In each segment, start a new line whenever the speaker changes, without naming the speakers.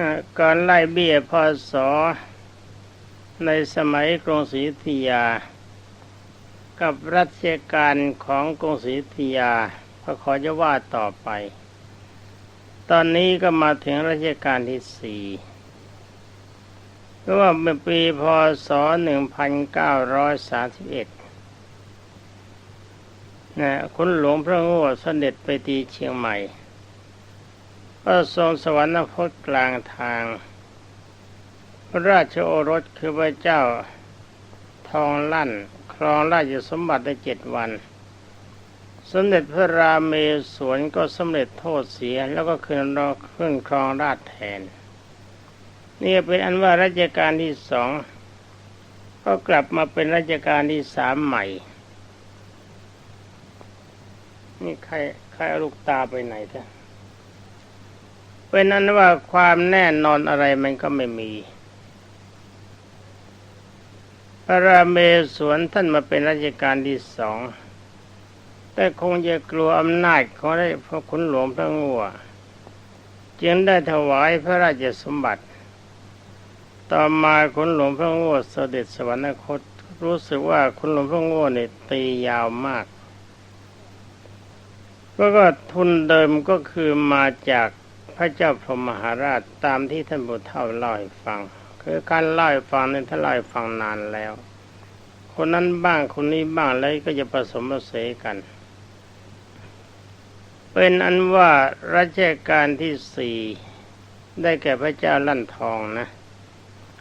อ่าการไล่เบี้ยพศในสมัยกรุงศรีธยา กับรัชกาลของกรุงศรีธยาก็ขอจะว่าต่อไป ตอนนี้ก็มาถึงรัชกาลที่สี่ก็ว่าเป็นปีพศหนึ่งพันเก้าร้อยสามสิบเอ็ดนะคุณหลวงพระโง่เสด็จไปตีเชียงใหม่ ก็ทรงสวรรคตกลางทาง พระราชโอรสคือพระเจ้าทองลั่น ครองราชสมบัติได้เจ็ดวัน สมเด็จพระรามเมศวรก็สำเร็จโทษเสียแล้วก็ขึ้นรอขึ้นครองราชแทน นี่เป็นอันว่ารัชกาลที่สองก็กลับมาเป็นรัชกาลที่สามใหม่ นี่ใครใครเอาลูกตาไปไหนเถ อะเป็นนั้นว่าความแน่นอนอะไรมันก็ไม่มี พระราเมศวรท่านมาเป็นรัชกาลที่สอง แต่คงจะกลัวอำนาจของได้พระคุณหลวงพระงัวจึงได้ถวายพระราชสมบัติ ต่อมาคุณหลวงพระงัวเสด็จสวรรคตรู้สึกว่าคุณหลวงพระงัวเนี่ยตียาวมากก็ก็ทุนเดิมก็คือมาจาก พระเจ้าพรหมหาราชตามที่ท่านบุตรเท่าเล่าให้ฟัง คือการเล่าให้ฟังเนี่ยท่านเล่าให้ฟังนานแล้ว คนนั้นบ้างคนนี้บ้างแล้วก็จะผสมผสานกัน เป็นอันว่ารัชกาลที่สี่ได้แก่พระเจ้าลั่นทองนะ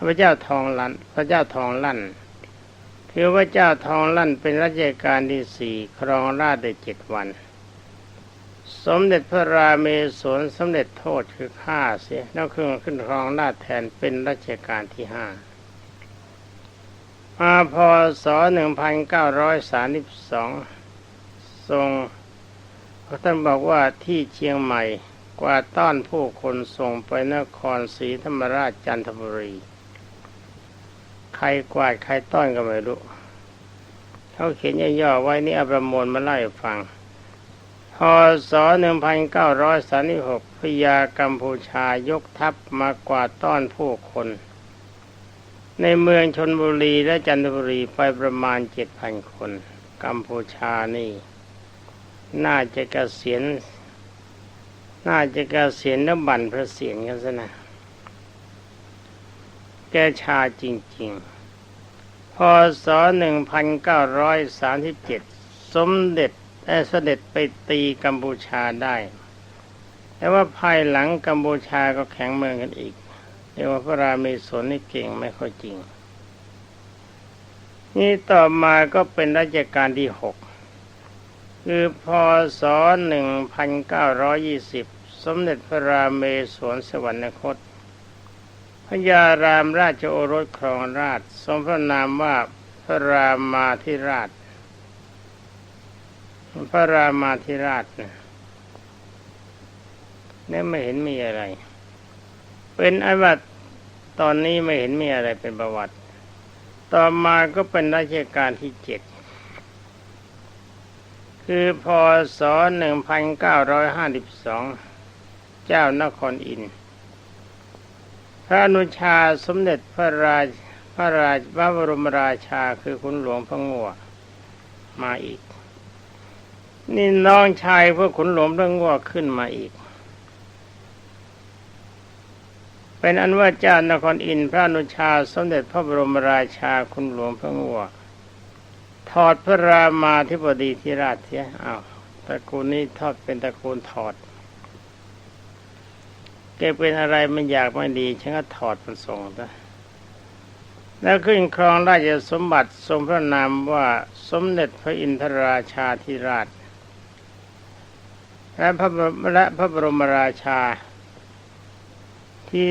พระเจ้าทองลั่นพระเจ้าทองลั่นคือพระเจ้าทองลั่นเป็นรัชกาลที่สี่ครองราชได้เจ็ดวัน สมเด็จพระราเมศวรสมเด็จโทษคือฆ่าเสียแล้วขึ้นขึ้นครองราชแทนเป็นรัชกาลที่ห้ามาพศหนึ่งพันเก้าร้อยสามสิบสองทรงท่านบอกว่าที่เชียงใหม่กว่าต้อนผู้คนส่งไปนครศรีธรรมราชจันทบุรี ใครกวาดใครต้อนก็ไม่รู้เขาเขียนย่อๆไว้นี่อประมวลมาไล่ฟัง พศ1936พญากัมพูชายกทัพมากวาดต้อนผู้คน ในเมืองชนบุรีและจันทบุรีไปประมาณเจ็ดพันคน กัมพูชานี่ น่าจะกะเกษียณน่าจะกะเกษียณแล้วบั่นพระเศียรกันซะนะแกชาจริงๆพศ1937 สมเด็จ ได้เสด็จไปตีกัมพูชาได้ แต่ว่าภายหลังกัมพูชาก็แข็งเมืองกันอีกเรียกว่าพระรามีสนนี่เก่งไม่ค่อยจริง นี่ต่อมาก็เป็นรัชกาลที่หกคือพศ 1920 สมเด็จพระราเมศวรสวรรคตพญารามราชโอรสครองราช สมพระนามว่าพระรามาธิราช พระรามาธิราชนะเนี่ยไม่เห็นมีอะไร เป็นอวัตตอนนี้ไม่เห็นมีอะไรเป็นประวัติ ต่อมาก็เป็นรัชกาลที่เจ็ดคือพศ1952เก้าร้อยห้าสิบสองเจ้านครอิน พระนุชาสมเด็จพระราชพระราชพระบรมราชาคือคุณหลวงพระงัวมาอีก นี่น้องชายพระขุนหลวงพระงัวขึ้นมาอีก เป็นอันว่าเจ้านครอินพระนุชาสมเด็จพระบรมราชาคุณหลวงพระงัวถอดพระรามาธิบดีธิราชเสียอ้าวตระกูลนี้ทอดเป็นตระกูลถอดแกเป็นอะไรมันอยากไม่ดีฉันก็ถอดมันส่งซะแล้วขึ้นครองราชสมบัติทรงพระนามว่าสมเด็จพระอินทราชาธิราช และพระและพระบรมราชา ที่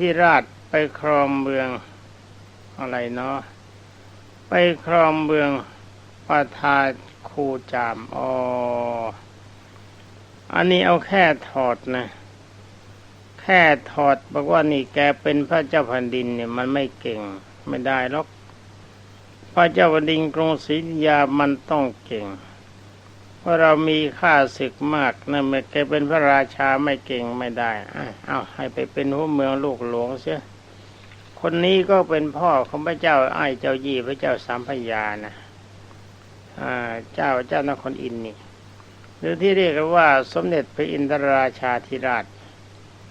ที่ราชไปครองเมืองอะไรเนาะไปครองเมืองปาทาคูจามอ๋ออันนี้เอาแค่ถอดนะ แค่ถอดบอกว่านี่แกเป็นพระเจ้าแผ่นดินเนี่ยมันไม่เก่งไม่ได้หรอกพระเจ้าแผ่นดินกรุงศรีอยุธยามันต้องเก่ง พราะเรามีค่าศึกมากนั่นไม่แกเป็นพระราชาไม่เก่งไม่ได้อะเอาให้ไปเป็นหัวเมืองลูกหลวงเสียคนนี้ก็เป็นพ่อของพระเจ้าไอ้เจ้ายี่พระเจ้าสามพยานะอ่าเจ้าเจ้านครอินนี่หรือที่เรียกกันว่า สมเด็จพระอินทราชาธิราช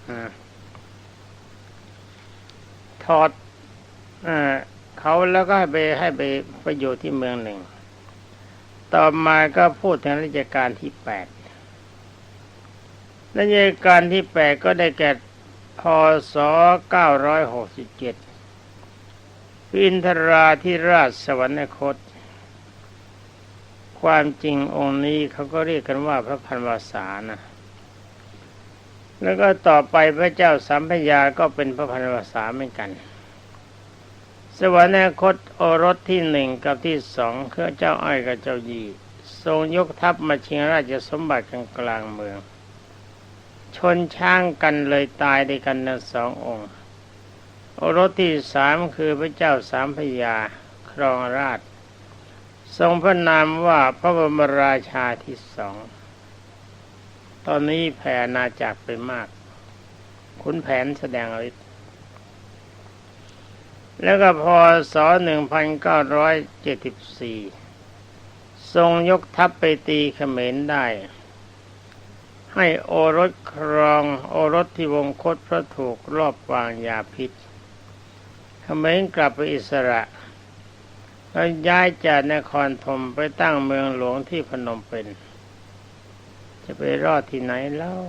อ่าถอดอ่าเขาแล้วก็ให้ไปให้ไปไปอยู่ที่เมืองหนึ่ง ต่อมาก็พูดถึงราชการที่แปดราชการที่แปดก็ได้แก่พศเก้าร้อยหกสิบเจ็ดอินทราธิราชสวรรคต ความจริงองค์นี้เขาก็เรียกกันว่าพระพันวาสานะแล้วก็ต่อไปพระเจ้าสัมพยาก็เป็นพระพันวาสาเหมือนกัน สวรรคตโอรสที่หนึ่งกับที่สองคือเจ้าอ้อยกับเจ้ายีทรงยกทัพมาชิงราชสมบัติกลางกลางเมือง ชนช้างกันเลยตายด้วยกันทั้งสององค์ โอรสที่สามคือพระเจ้าสามพยาครองราช ทรงพระนามว่าพระบรมราชาที่สอง ตอนนี้แผ่อาณาจักรไปมากขุนแผนแสดงฤทธิ์ แล้วก็พศ1974 ทรงยกทัพไปตีเขมรได้ ให้โอรสครองโอรสที่วงคตพระถูกรอบวางยาพิษเขมรกลับไปอิสระแล้วย้ายจากนครธมไปตั้งเมืองหลวงที่พนมเปญจะไปรอดที่ไหนแล้ว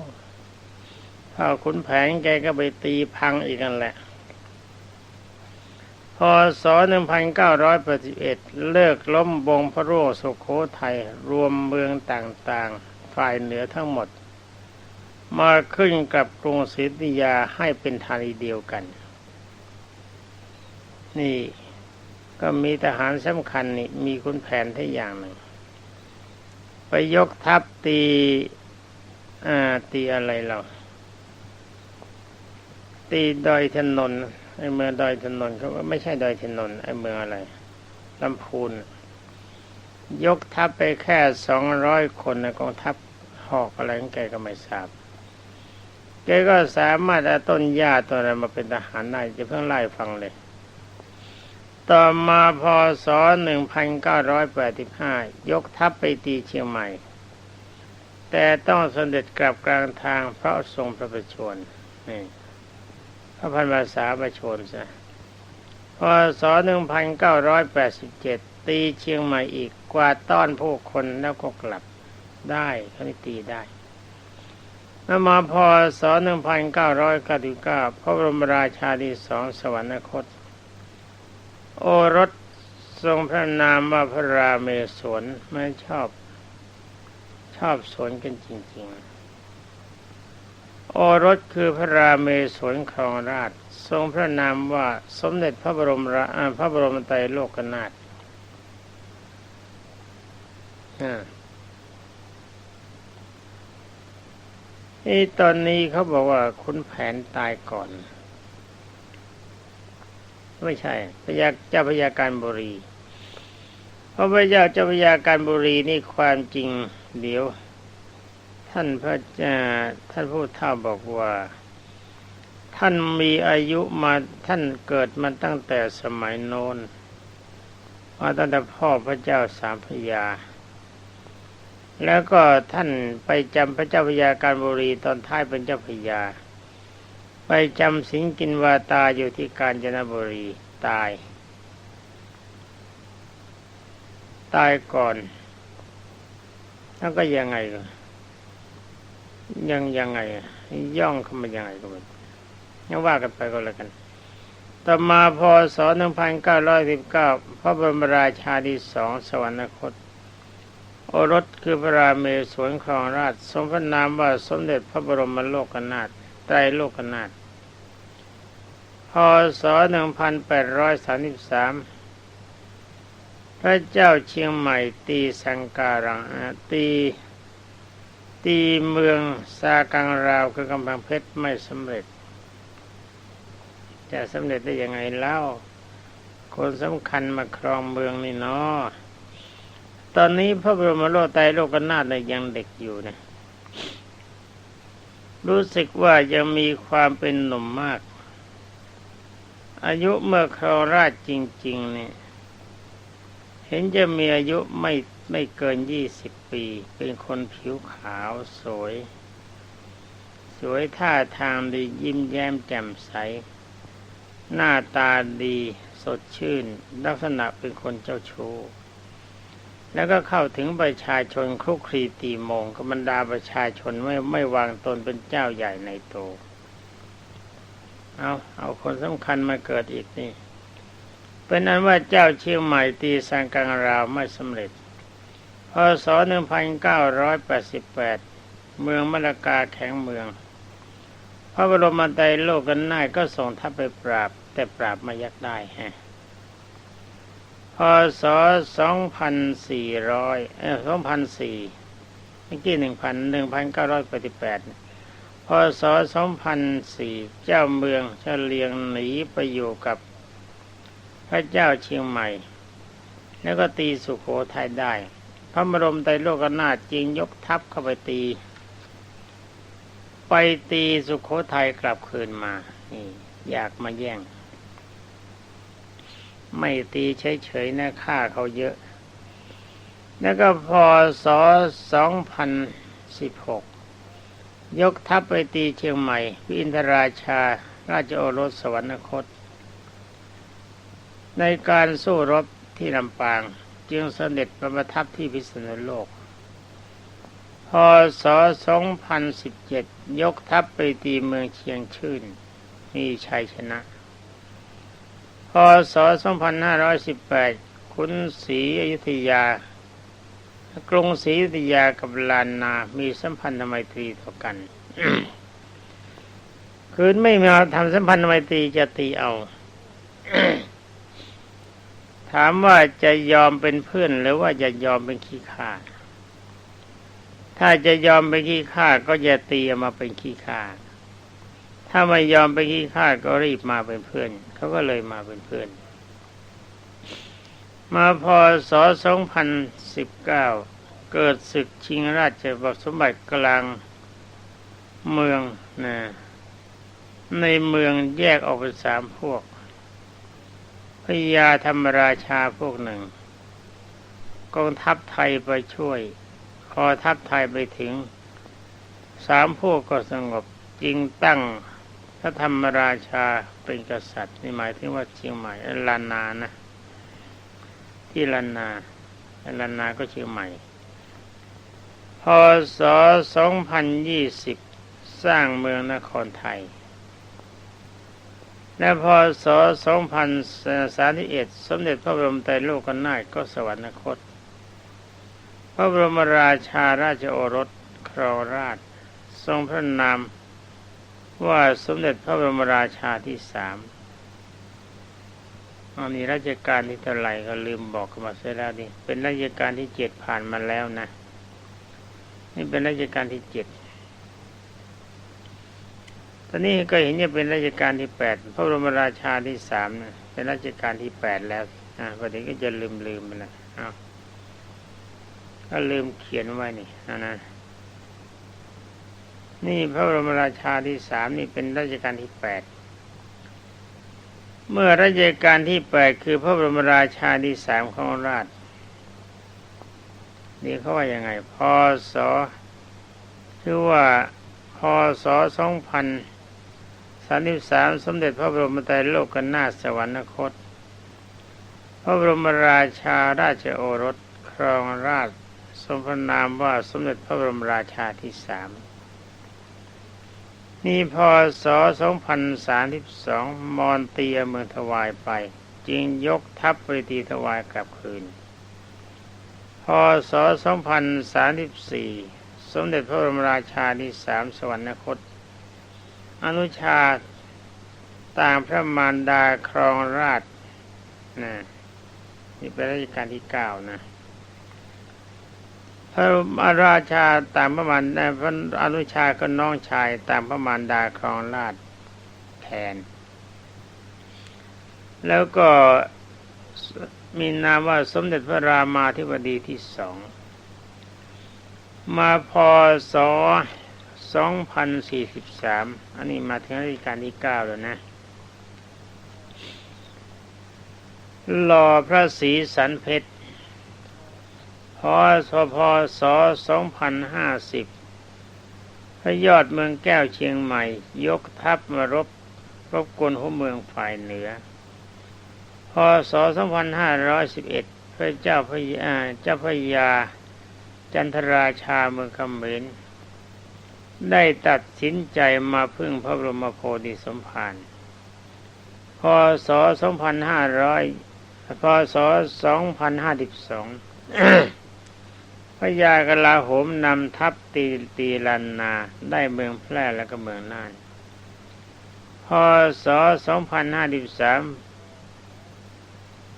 ถ้าขุนแผนแกก็ไปตีพังอีกกันแหละ พศ 1981 เลิกล้มบงพระโรสุโขทัยรวมเมืองต่างๆ ฝ่ายเหนือทั้งหมด มาขึ้นกับกรุงศรีอยุธยาให้เป็นธานีเดียวกัน นี่ก็มีทหารสำคัญนี่มีคุณแผนที่อย่างหนึ่ง ไปยกทัพตีอ่าตีอะไรเรา ตีดอยถนน ไอ้เมืองดอยถนนเขาไม่ใช่ดอยถนนไอ้เมืองอะไรลำพูน ยกทัพไปแค่สองร้อยคนในกองทัพหอกอะไรของแกก็ไม่ทราบแกก็สามารถเอาต้นหญ้าตัวนั้นมาเป็นทหารได้จะเพิ่งไล่ฟังเลย ต่อมาพศ1985ยแปดสิบห้ายกทัพไปตีเชียงใหม่ แต่ต้องสเสด็จกลับกลางทางเพราะทรงพระประชวรนี่ พระพันภาษาประชนซะพศ1987ตีเชียงใหม่อีกกว่าต้อนผู้คนแล้วก็กลับได้เขาไม่ตีได้แล้วมาพศ1999พระบรมราชาที่สองสวรรคต โอรสทรงพระนามว่าพระราเมศวรไม่ชอบ ชอบสวนกันจริง ๆ โอรสคือพระราเมศวรครองราช ทรงพระนามว่าสมเด็จพระบรมราพระบรมไตรโลกนาถนี่ตอนนี้เขาบอกว่าคุณแผนตายก่อน ไม่ใช่พระยาเจ้าพระยาการบุรี เพราะพระเจ้าเจ้าพระยาการบุรีนี่ความจริงเดี๋ยว ท่านพระเจ้าท่านผู้เฒ่าบอกว่า ท่านมีอายุมาท่านเกิดมาตั้งแต่สมัยโน้นมาตั้งแต่พ่อพระเจ้าสามพยา แล้วก็ท่านไปจำพระเจ้าพยาการบุรีตอนท้ายเป็นเจ้าพยา ไปจำสิงกินวาตาอยู่ที่กาญจนบุรีตาย ตายก่อนแล้วก็ยังไงก็ ยังยังไง ย่องเข้ามายังไงก็ไม่ยังว่ากันไปก็แล้วกัน ต่อมาพศ1919 พระบรมราชาที่สองสวรรคต โอรสคือพระราเมศวรครองราช สมพระนามว่าสมเด็จพระบรมโลกนาถไตรโลกนาถพศ 1833พระเจ้าเชียงใหม่ตีสังการังตี ตีเมืองซากังราวคือกำแพงเพชรไม่สำเร็จ จะสำเร็จได้ยังไงเล่า คนสำคัญมาครองเมืองนี่เนาะตอนนี้พระบรมโลกไตโลกนาถเนี่ยยังเด็กอยู่นะรู้สึกว่ายังมีความเป็นหนุ่มมาก อายุเมื่อครองราชจริง ๆ เนี่ย เห็นจะมีอายุไม่ ไม่เกินยี่สิบปี เป็นคนผิวขาวสวย สวยท่าทางดียิ้มแย้มแจ่มใส หน้าตาดีสดชื่น ลักษณะเป็นคนเจ้าชู้แล้วก็เข้าถึงประชาชนคลุกคลีตีมงกับบรรดาประชาชนไม่ไม่วางตนเป็นเจ้าใหญ่ในโต เอาเอาคนสำคัญมาเกิดอีกนี่ เป็นนั้นว่าเจ้าเชียงใหม่ตีสังกังราวไม่สำเร็จ ศ 1988 เมืองมะละกาแข็งเมือง พระบรมไตรโลกกันน่ายก็ส่งทัพไปปราบ แต่ปราบไม่ยักได้ฮะพศ 2400 เอ่อ2004เมื่อกี้ 1,000 1988 พศ 2004 เจ้าเมืองเฉลียงหนีไปอยู่กับพระเจ้าเชียงใหม่ แล้วก็ตีสุโขทัยได้ ระบรมไตรโลกนาถจึงยกทัพเข้าไปตี ไปตีสุโขทัยกลับคืนมานี่อยากมาแย่ง ไม่ตีเฉยๆนะฆ่าเขาเยอะ แล้วก็พอศ2016ยกทัพไปตีเชียงใหม่วิอินทราชา ราชโอรสสวรรคต ในการสู้รบที่ลำปาง จึงเสด็จประทับที่พิษณุโลก พศ 2017 ยกทัพไปตีเมืองเชียงชื่น มีชัยชนะ พศ 2518ขุนศรีอยุธยา กรุงศรีอยุธยากับลานนา มีสัมพันธไมตรีต่อกัน คืนไม่มาทำสัมพันธไมตรีจะตีเอา ถามว่าจะยอมเป็นเพื่อนหรือว่าจะยอมเป็นขี้ข้าถ้าจะยอมเป็นขี้ข้าก็จะตีมาเป็นขี้ข้าถ้าไม่ยอมเป็นขี้ข้าก็รีบมาเป็นเพื่อนเขาก็เลยมาเป็นเพื่อน มาพอศ2019 เกิดศึกชิงราชบัสมบัติกลางเมืองนะในเมืองแยกออกเป็นสามพวก พญาธรรมราชาพวกหนึ่ง กองทัพไทยไปช่วย พอทัพไทยไปถึง สามพวกก็สงบจึงตั้งพระธรรมราชาเป็นกษัตริย์นี่หมายถึงว่าเชียงใหม่ลานนานะ ที่ลานนาลานนาก็เชียงใหม่ พศ 2020 สร้างเมืองนครไทย และพศ2031 สมเด็จพระบรมไตรโลกนาถก็สวรรคต พระบรมราชาราชโอรสครองราช ทรงพระนามว่าสมเด็จพระบรมราชาที่สามอันนี้ราชการที่เท่าไหร่ก็ลืมบอกกันมาเสียแล้วนี่เป็นราชการที่เจ็ดผ่านมาแล้วนะ นี่เป็นราชการที่เจ็ด ตอนนี้ก็เห็นจะเป็นราชการที่แปดพระบรมราชาที่สามนะเป็นราชการที่แปดแล้วอ่าวันนี้ก็จะลืมลืมไปแล้วอ้าวก็ลืมเขียนไว้นี่นะนะนี่พระบรมราชาที่สามนี่เป็นราชการที่แปดเมื่อราชการที่แปดคือพระบรมราชาที่สามของราชนี่เขาว่ายังไง พศคือว่า พศสองพัน สามสิบสามสมเด็จพระบรมไตรโลกกนาสวรรคต พระบรมราชาราชโอรสครองราชทรงพระนามว่าสมเด็จพระบรมราชาที่สามนี่พศ2032 มอนเตียเมืองถวายไป จึงยกทัพไปตีถวายกลับคืน พศ2034 สมเด็จพระบรมราชาที่สามสวรรคต อนุชาต่างพระมารดาครองราชนะนี่เป็นราชการที่เก้านะพระราชาตามพระมารดาพระอนุชาก็น้องชายตามพระมารดาครองราชแทน แล้วก็มีนามว่าสมเด็จพระรามาธิบดีที่สอง มาพศ 2043 อันนี้มาถึงรัชกาลที่เก้าแล้วนะ หล่อพระศรีสันเพชร พศพศ2050 พระยอดเมืองแก้วเชียงใหม่ ยกทัพมารบ รบกวนหัวเมืองฝ่ายเหนือ พศ 2511 พระเจ้าพระยาเจ้าพระยา จันทราชาเมืองคำเขมร ได้ตัดสินใจมาพึ่งพระบรมโพธิสมภารพศ 2500 พศ2052พระยากลาโหมนำทัพตีตีลันนาได้เมืองแพร่และก็เมืองน่าน พศ 2053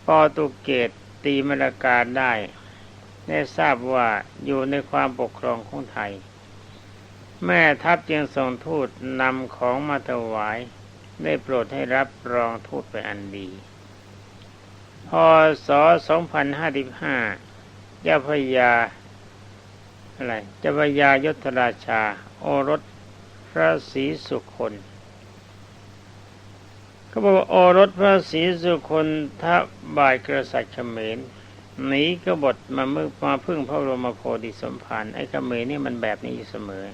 ปอตุเกตตีมรการได้ ได้ทราบว่าอยู่ในความปกครองของไทย แม่ทัพจึงส่งทูตนำของมาถวาย ได้โปรดให้รับรองทูตไปอันดี พศ 2055เจ้าพยาอะไรเจ้าพยายศราชา โอรสพระศรีสุคนเขาบอกว่าโอรสพระศรีสุคนทับายกษัตริย์เขมรหนีกบฏมาเมื่อมาพึ่งพระบรมโพธิสมภารไอ้เขมรนี่มันแบบนี้อยู่เสมอ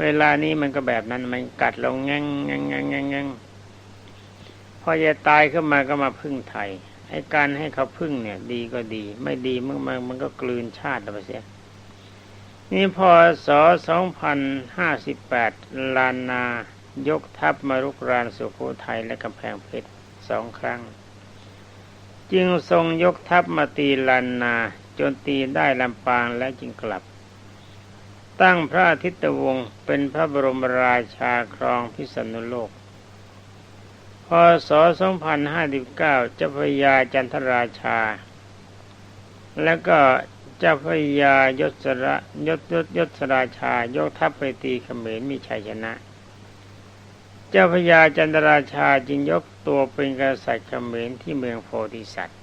เวลานี้มันก็แบบนั้นมันกัดลงง่งง่งง่งง่งง่งพอจะตายขึ้นมาก็มาพึ่งไทยไอ้การให้เขาพึ่งเนี่ย ดีก็ดี ไม่ดีมันมันมันก็กลืนชาติไปเสียนี่พศ2058ลานนายกทัพมารุกรานสุโขทัยและกำแพงเพชรสองครั้ง จึงทรงยกทัพมาตีลานนา จนตีได้ลำปางและจึงกลับ ตั้งพระอาทิตย์วงศ์เป็นพระบรมราชาครองพิษณุโลก พศ2059 เจ้าพระยาจันทราชา แล้วก็เจ้าพระยายศระยศยศยศราชายกทัพไปตีเขมรมีชัยชนะ เจ้าพระยาจันทราชาจึงยกตัวเป็นกษัตริย์เขมรที่เมืองโพธิสัตว์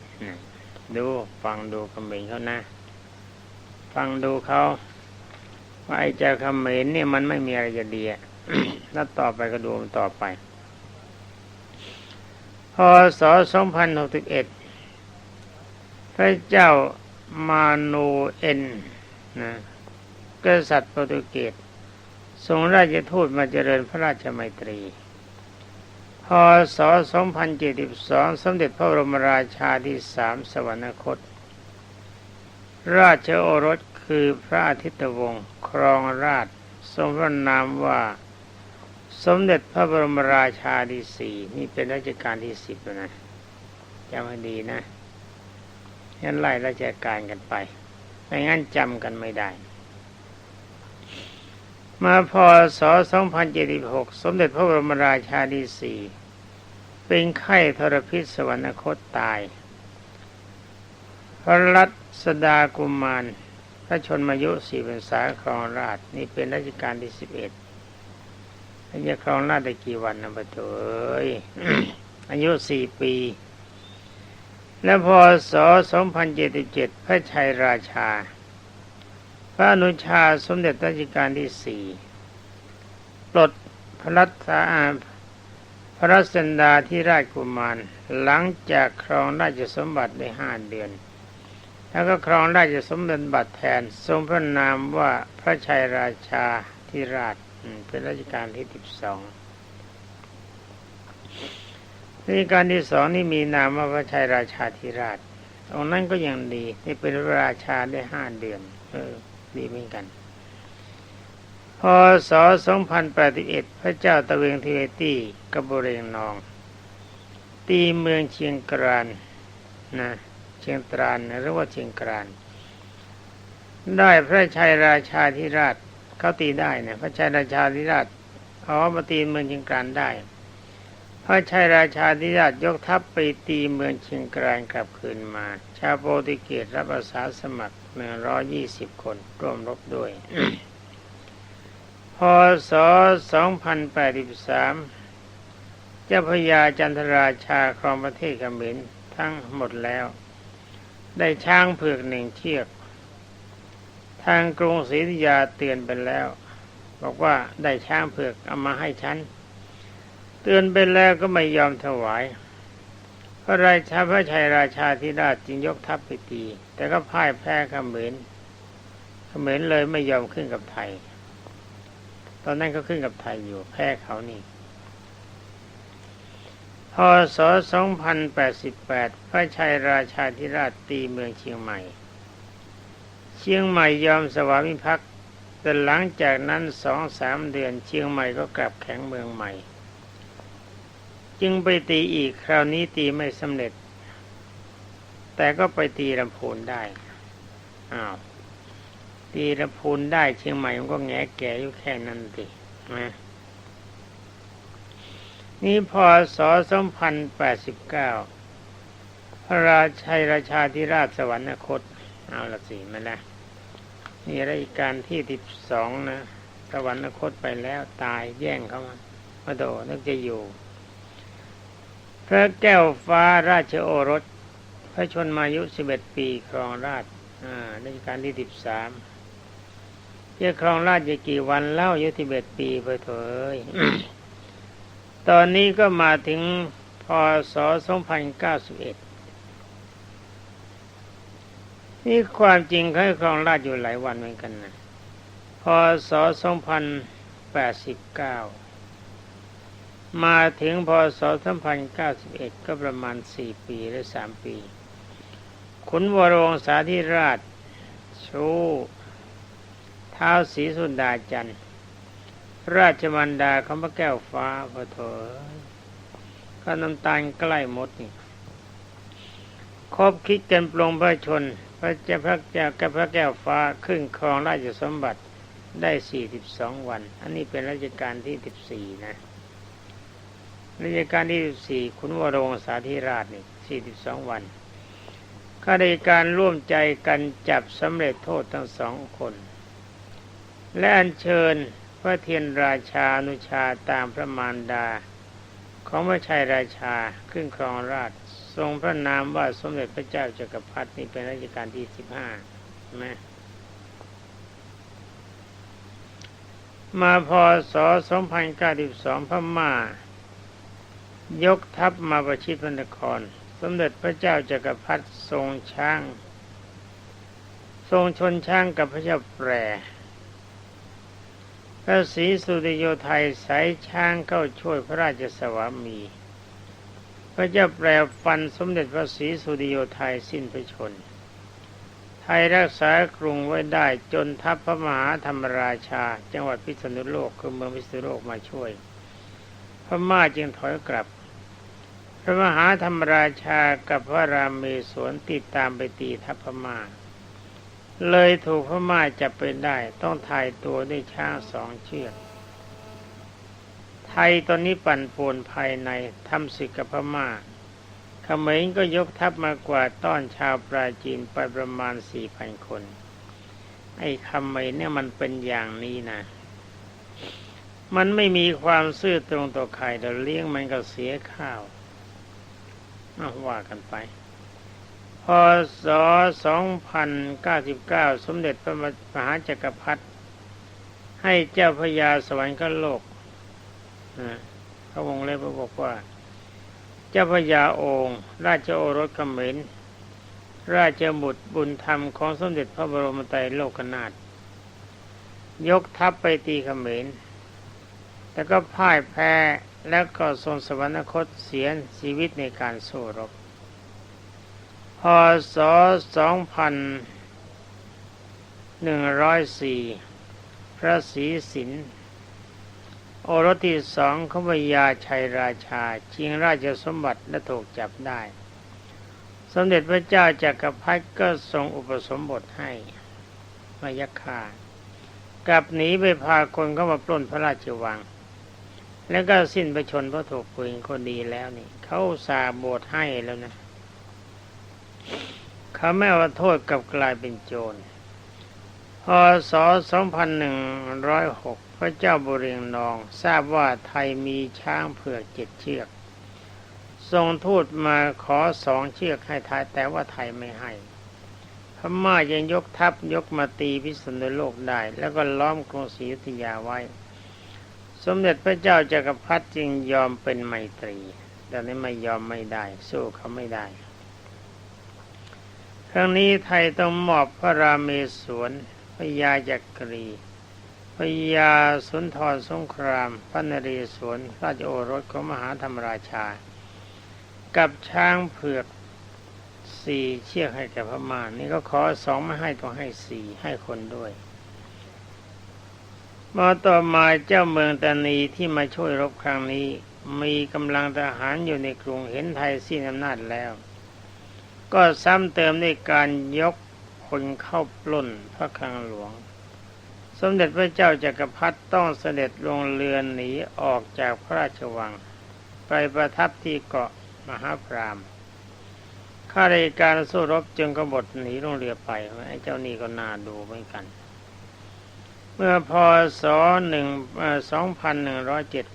ดูฟังดูเขมรเขานะ ฟังดูเขา ว่าไอ้เจ้าเขมรเนี่ยมันไม่มีอะไรจะดีอะแล้วต่อไปก็ดูมันต่อไป พศ2061 พระเจ้ามาโนเอ็นนะกษัตริย์โปรตุเกสทรงราชทูตมาเจริญพระราชมัยตรี พศ 2072 สมเด็จพระบรมราชาที่สามสวรรคต ราชโอรส คือพระอาทิตย์วงศ์ครองราชทรงพระนามว่า สมเด็จพระบรมราชาที่สี่นี่เป็นรัชกาลที่สิบแล้วนะจำให้ดีนะงั้นไล่ราชการกันไปไม่งั้นจำกันไม่ได้ มาพศ2076 สมเด็จพระบรมราชาที่สี่เป็นไข้ทรพิษสวรรคตตาย พระรัศดากุมาร ระชนมายุสี่พรรษาครองราชนี่เป็นรัชกาลที่สิบเอ็ดอายุครองราชได้กี่วันนะปะโถเอ้ยอายุสี่ปี และพศ2077พระชัยราชา พระอนุชาสมเด็จรัชกาลที่สี่ปลดพระรัตนาพระรัศดาที่ราชกุมาร หลังจากครองราชสมบัติได้ห้าเดือน แล้วก็ครองราชสมเด็จบัติแทน ทรงพระนามว่าพระชัยราชาธิราชเป็นรัชกาลที่สิบสองรัชกาลที่สองนี่มีนามว่าพระชัยราชาธิราชองนั้นก็ยังดีที่เป็นราชาได้ห้าเดือน เออ ดีเหมือนกันพศ2081 พระเจ้าตะเวงเทเวตี้กบเรงนอง ตีเมืองเชียงกรานนะ เชียงตรานหรือว่าเชียงกราน ได้พระชัยราชาธิราชเขาตีได้นะพระชัยราชาธิราชเอามาตีเมืองเชียงกรานได้ พระชัยราชาธิราชยกทัพไปตีเมืองเชียงกรานกลับคืนมา ชาวโปรตุเกสรับอาสาสมัครหนึ่งร้อยี่สิบคนร่วมรบด้วย พศ2083เจ้าพระยาจันทราชาครองประเทศเขมรทั้งหมดแล้ว ได้ช้างเผือกหนึ่งเชือก ทางกรุงศรีธยาเตือนไปแล้ว บอกว่าได้ช้างเผือกเอามาให้ฉัน เตือนไปแล้วก็ไม่ยอมถวายพระราชาพระชัยราชาธิราชจึงยกทัพไปตี แต่ก็พ่ายแพ้เขมรเขมรเลยไม่ยอมขึ้นกับไทย ตอนนั้นก็ขึ้นกับไทยอยู่แพ้เขานี่ พศ 2088 พระชัยราชาธิราชตีเมืองเชียงใหม่ เชียงใหม่ยอมสวามิภักดิ์แต่หลังจากนั้นสองสามเดือนเชียงใหม่ก็กลับแข็งเมืองใหม่ จึงไปตีอีกคราวนี้ตีไม่สำเร็จ แต่ก็ไปตีลำพูนได้ อ้าว ตีลำพูนได้เชียงใหม่มันก็แงแก่อยู่แค่นั้นสินะ นี่พศ2089 พระราชัยราชาธิราชสวรรคต เอาละสิมาแล้วนี่รายการที่สิบสองนะสวรรคตไปแล้วตายแย่งเขามามาโดนึกจะอยู่ พระแก้วฟ้าราชโอรส พระชนมายุสิบเอ็ดปีครองราชอ่าชกาลที่สิบสามจะครองราชจะกี่วันเล่ายุสิบเอ็ดปีไปเถอย ตอนนี้ก็มาถึงพศ 2091 นี่ความจริงเขาให้ครองราชอยู่หลายวันเหมือนกันนะพศ 2089 มาถึงพศ 2091 ก็ประมาณ 4 ปีหรือ 3 ปี ขุนวรวงศาธิราช ชู เท้าสีสุดาจันทร์ ราชมันดาของพระแก้วฟ้าพระโถก็น้ำตาลใกล้หมดนี่คบคิดกันปลงพระชน พระเจ้าพระเจ้ากับพระแก้วฟ้าขึ้นครองราชสมบัติได้สี่สิบสองวัน อันนี้เป็นราชการที่สิบสี่นะราชการที่สิบสี่ขุนวรวงศาธิราชนี่สี่สิบสองวันข้าราชการร่วมใจกันจับสำเร็จโทษทั้งสองคน และอัญเชิญ พระเทียนราชานุชาตามพระมารดา ของพระชัยราชาขึ้นครองราชทรงพระนามว่าสมเด็จพระเจ้าจักรพรรดินี่เป็นรัชกาลที่สิบห้าใช่ไหมมาพศ2092พม่ายกทัพมาประชิดพระนคร สมเด็จพระเจ้าจักรพรรดิทรงช้าง ทรงชนช้างกับพระเจ้าแปร พระศรีสุริโยไทยสายช้างเข้าช่วยพระราชสวามี พระเจ้าแปรฟันสมเด็จพระศรีสุริโยไทยสิ้นพระชน ไทยรักษากรุงไว้ได้จนทัพพระมหาธรรมราชา จังหวัดพิษณุโลกคือเมืองพิษณุโลกมาช่วย พม่าจึงถอยกลับ พระมหาธรรมราชากับพระรามเมศวนติดตามไปตีทัพพม่า เลยถูกพม่าจับไปได้ ต้องถ่ายตัวด้วยช้างสองเชือก ไทยตอนนี้ปั่นป่วนภายในทำศึกกับพม่าเขมรก็ยกทัพมากว่าต้อนชาวปราจีนไปประมาณสี่พันคน ไอ้เขมรเนี่ยมันเป็นอย่างนี้นะ มันไม่มีความซื่อตรงต่อใครเราเลี้ยงมันก็เสียข้าวเอาว่ากันไป พศ 2099 สมเด็จพระมหาจักรพรรดิให้เจ้าพระยาสวรรคโลกพระวงเล็บบอกว่า เจ้าพระยาองค์ ราชโอรสเขมรราชบุตรบุญธรรมของสมเด็จพระบรมไตรโลกนาถยกทัพไปตีเขมรแต่ก็พ่ายแพ้แล้วก็ทรงสวรรคตเสียชีวิตในการสู้รบ พศ 2104 พระศรีสิน โอรสที่สองของพญาชัยราชา ชิงราชสมบัติและถูกจับได้ สมเด็จพระเจ้าจากักรพรรดิก็ทรงอุปสมบทให้มายักคากลับหนีไปพาคนเข้ามาปล้นพระราชวัง แล้วก็สิ้นประชนเพราะถูกปืนคนดีแล้วนี่ เขาสาห์บทให้แล้วนะ เขาไม่เอาโทษกับกลายเป็นโจรพศ 2106 พระเจ้าบุเรียงนองทราบว่าไทยมีช้างเผือกเจ็ดเชือกทส่งทูตมาขอสองเชือกให้ไทยแต่ว่าไทยไม่ให้พม่ายังยกทัพยกมาตีพิษณุโลกได้ แล้วก็ล้อมกรุงศรีอยุธยาไว้ สมเด็จพระเจ้าจากักรพรรดิจึงยอมเป็นไมตรี แต่นี้ไม่ยอมไม่ได้ สู้เขาไม่ได้ ครั้งนี้ไทยต้องมอบพระราเมศวรพญาจักรีพญาสุนทรสงครามพระนเรศวรราชโอรสของมหาธรรมราชา กับช้างเผือกสี่เชือกให้แก่พม่านี่ก็ขอสองไม่ให้ต้องให้สี่ให้คนด้วย มาต่อมาเจ้าเมืองตานีที่มาช่วยรบครั้งนี้ มีกำลังทหารอยู่ในกรุงเห็นไทยสิ้นอำนาจแล้ว ก็ซ้ำเติมในการยกพลเข้าปล้นพระคลังหลวง สมเด็จพระเจ้าจากักรพรรดิต้องเสด็จลงเรือหนีออกจากพระราชวัง ไปประทับที่เกาะมหาพรามข้าราชการสู้รบจึงกบฏหนีลงเรือไปไอ้เจ้านี่ก็น่าดูเหมือนกัน เมื่อพศหนึ่งสองพันหนึ่งร้อยเจ็ด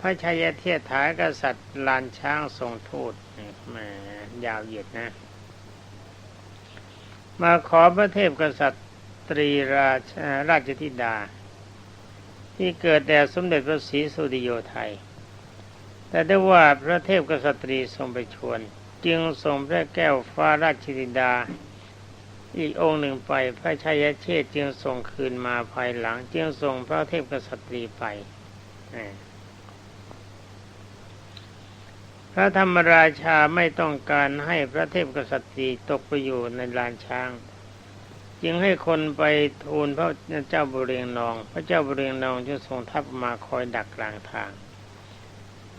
พระชัยเทศถากษัตริย์ลานช้างทรงทูตแหมยาวเหยียดนะ มาขอพระเทพกษัตริย์ราชราชธิดา ที่เกิดแต่สมเด็จพระศรีสุริโยไทย แต่ได้ว่าพระเทพกษัตรีทรงไปชวน จึงส่งพระแก้วฟ้าราชธิดา อีกองค์หนึ่งไปพระชัยเชษจึงส่งคืนมาภายหลัง จึงส่งพระเทพกษัตรีไป พระธรรมราชาไม่ต้องการให้พระเทพกษัตริย์ตกไปอยู่ในลานช้าง จึงให้คนไปทูลพระเจ้าบุเรงนอง พระเจ้าบุเรงนองจึงส่งทัพมาคอยดักกลางทาง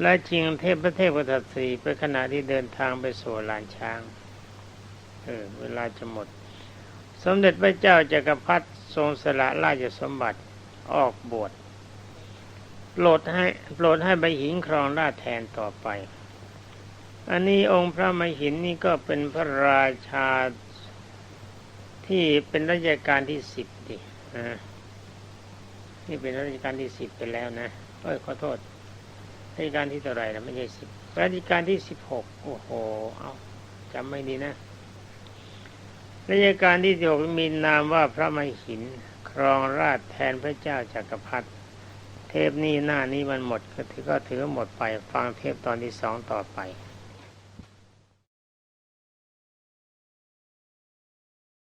และจริงเทพพระเทพกษัตริย์ไปขณะที่เดินทางไปสู่ลานช้าง เออเวลาจะหมด สมเด็จพระเจ้าจากักรพรรดิทรงสละราชสมบัติออกบวชโปรดให้โปรดให้ใบหินครองราชแทนต่อไป อันนี้องค์พระมหินนี่ก็เป็นพระราชาที่เป็นรัชกาลที่สิบดินี่เป็นรัชกาลที่สิบไปแล้วนะเอ้ยขอโทษรัชกาลที่เท่าไหร่นะไม่ใช่สิบรัชกาลที่สิบหกโอ้โห เอาจำไม่ดีนะรัชกาลที่หกมีนามว่าพระมหิน ครองราชแทนพระเจ้าจากักรพรรดิเทปนี้หน้านี้มันหมดก็ถือก็ถือหมดไป ฟังเทปตอนที่สองต่อไป